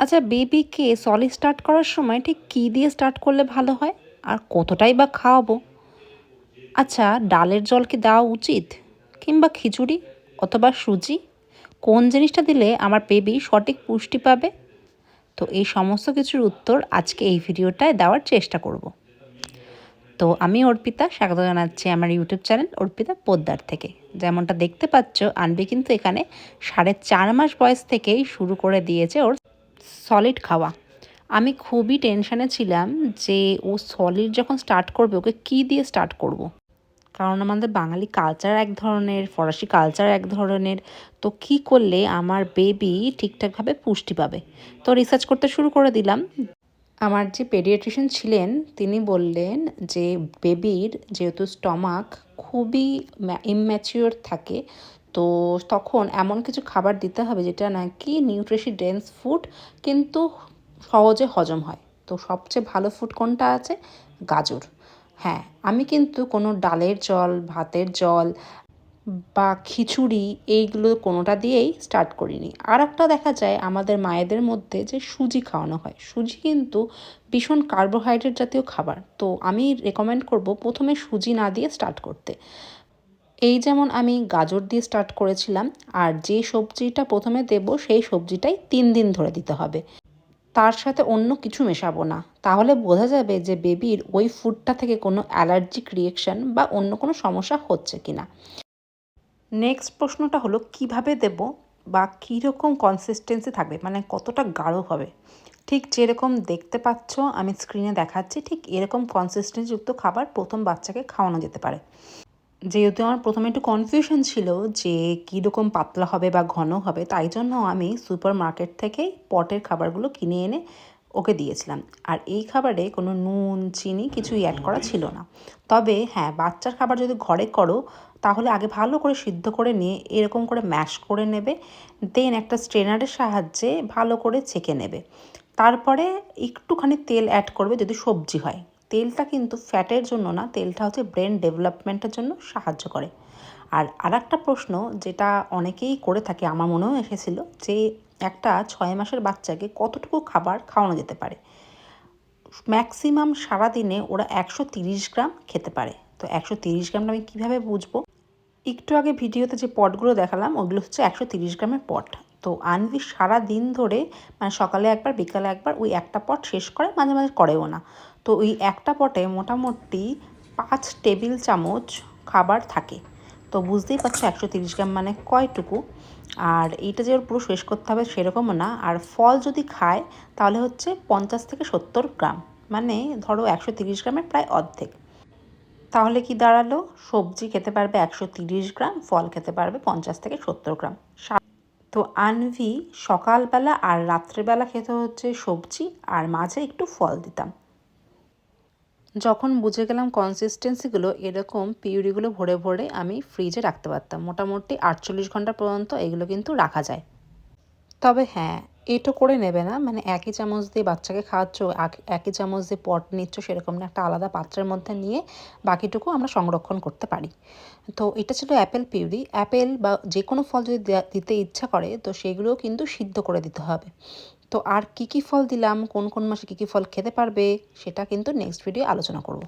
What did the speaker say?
আচ্ছা বেবিকে সলি স্টার্ট করার সময় ঠিক কী দিয়ে স্টার্ট করলে ভালো হয়? আর কতটাই বা খাওয়াবো? আচ্ছা ডালের জল কি দেওয়া উচিত? কিংবা খিচুড়ি অথবা সুজি? কোন জিনিসটা দিলে আমার বেবি সঠিক পুষ্টি পাবে? তো এই সমস্ত কিছুর উত্তর আজকে এই ভিডিওটায় দেওয়ার চেষ্টা করব। তো আমি অর্পিতা, স্বাগত জানাচ্ছি আমার ইউটিউব চ্যানেল অর্পিতা পোদ্দার থেকে। যেমনটা দেখতে পাচ্ছ আনবি কিন্তু এখানে সাড়ে চার মাস বয়স থেকেই শুরু করে দিয়েছে ওর সলিড খাওয়া। আমি খুবই টেনশানে ছিলাম যে ও সলিড যখন স্টার্ট করবে, ওকে কী দিয়ে স্টার্ট করব। কারণ আমাদের বাঙালি কালচার এক ধরনের, ফরাসি কালচার এক ধরনের। তো কি করলে আমার বেবি ঠিকঠাকভাবে পুষ্টি পাবে? তো রিসার্চ করতে শুরু করে দিলাম। আমার যে পেডিয়াট্রিশিয়ান ছিলেন, তিনি বললেন যে বেবির যেহেতু স্টমাক খুবই ইম্যাচিওর থাকে তো তখন এমন কিছু খাবার দিতে হবে যেটা নাকি নিউট্রিশি ডেন্স ফুড কিন্তু সহজে হজম হয়। তো সবচেয়ে ভালো ফুড কোনটা আছে? গাজর। হ্যাঁ আমি কিন্তু কোনো ডালের জল, ভাতের জল বা খিচুড়ি এইগুলো কোনোটা দিয়েই স্টার্ট করিনি। আর একটা দেখা যায় আমাদের মায়েদের মধ্যে যে সুজি খাওয়ানো হয়। সুজি কিন্তু ভীষণ কার্বোহাইড্রেট জাতীয় খাবার। তো আমি রেকমেন্ড করব প্রথমে সুজি না দিয়ে স্টার্ট করতে। এই যেমন আমি গাজর দিয়ে স্টার্ট করেছিলাম, আর যে সবজিটা প্রথমে দেব সেই সবজিটাই তিন দিন ধরে দিতে হবে। তার সাথে অন্য কিছু মেশাবো না। তাহলে বোঝা যাবে যে বেবির ওই ফুডটা থেকে কোনো অ্যালার্জিক রিয়েকশন বা অন্য কোনো সমস্যা হচ্ছে কি না নেক্সট প্রশ্নটা হলো, কীভাবে দেব বা কীরকম কনসিস্টেন্সি থাকবে? মানে কতটা গাঢ় হবে? ঠিক যেরকম দেখতে পাচ্ছ, আমি স্ক্রিনে দেখাচ্ছি, ঠিক এরকম কনসিস্টেন্সিযুক্ত খাবার প্রথম বাচ্চাকে খাওয়ানো যেতে পারে। যেহেতু আমার প্রথমে একটু কনফিউশন ছিল যে কীরকম পাতলা হবে বা ঘন হবে, তাই জন্য আমি সুপার মার্কেট থেকে পটের খাবারগুলো কিনে এনে ওকে দিয়েছিলাম। আর এই খাবারে কোনো নুন, চিনি কিছুই অ্যাড করা ছিল না। তবে হ্যাঁ বাচ্চার খাবার যদি ঘরে করো, তাহলে আগে ভালো করে সিদ্ধ করে নিয়ে এরকম করে ম্যাশ করে নেবে দেন একটা স্ট্রেনারের সাহায্যে ভালো করে ছেঁকে নেবে। তারপরে একটুখানি তেল অ্যাড করবে যদি সবজি হয়। তেলটা কিন্তু ফ্যাটের জন্য না, তেলটা হচ্ছে ব্রেন ডেভেলপমেন্টের জন্য সাহায্য করে। আর আর একটা প্রশ্ন যেটা অনেকেই করে থাকে, আমার মনেও এসেছিল যে একটা ছয় মাসের বাচ্চাকে কতটুকু খাবার খাওয়ানো যেতে পারে? ম্যাক্সিমাম সারাদিনে ওরা একশো তিরিশ গ্রাম খেতে পারে। তো একশো তিরিশ গ্রামটা আমি কীভাবে বুঝব? একটু আগে ভিডিওতে যে পটগুলো দেখালাম, ওগুলো হচ্ছে একশো তিরিশ গ্রামের পট। তো আনভি সারা দিন ধরে মানে সকালে একবার, বিকালে একবার ওই একটা পট শেষ করে মাঝে মাঝে করেও না। তো ওই একটা পটে মোটামুটি পাঁচ টেবিল চামচ খাবার থাকে। তো বুঝতেই পারছ একশো তিরিশ গ্রাম মানে কয়টুকু? আর এইটা যে ওর পুরো শেষ করতে হবে সেরকমও না। আর ফল যদি খায়, তাহলে হচ্ছে পঞ্চাশ থেকে সত্তর গ্রাম। মানে ধরো একশো তিরিশ গ্রামের প্রায় অর্ধেক। তাহলে কি দাঁড়াল? সবজি খেতে পারবে একশো তিরিশ গ্রাম, ফল খেতে পারবে পঞ্চাশ থেকে সত্তর গ্রাম। তো আনভি সকালবেলা আর রাত্রেবেলা খেতে হচ্ছে সবজি, আর মাঝে একটু ফল দিতাম। যখন বুঝে গেলাম কনসিস্টেন্সিগুলো এরকম পিউরিগুলো ভরে ভরে আমি ফ্রিজে রাখতে পারতাম। মোটামুটি আটচল্লিশ ঘণ্টা পর্যন্ত এগুলো কিন্তু রাখা যায়। তবে হ্যাঁ এটো করে নেবে না। মানে একই চামচ দিয়ে বাচ্চাকে খাওয়াচ্ছ একই চামচ দিয়ে পট নিচ্ছ, সেরকম না। একটা আলাদা পাত্রের মধ্যে নিয়ে বাকিটুকু আমরা সংরক্ষণ করতে পারি। তো এটা ছিল অ্যাপেল পিউরি। অ্যাপেল বা যে কোনো ফল যদি দিতে ইচ্ছা করে, তো সেগুলোও কিন্তু সিদ্ধ করে দিতে হবে। তো আর কি কি ফল দিলাম, কোন কোন মাসে কী কী ফল খেতে পারবে, সেটা কিন্তু নেক্সট ভিডিও আলোচনা করব।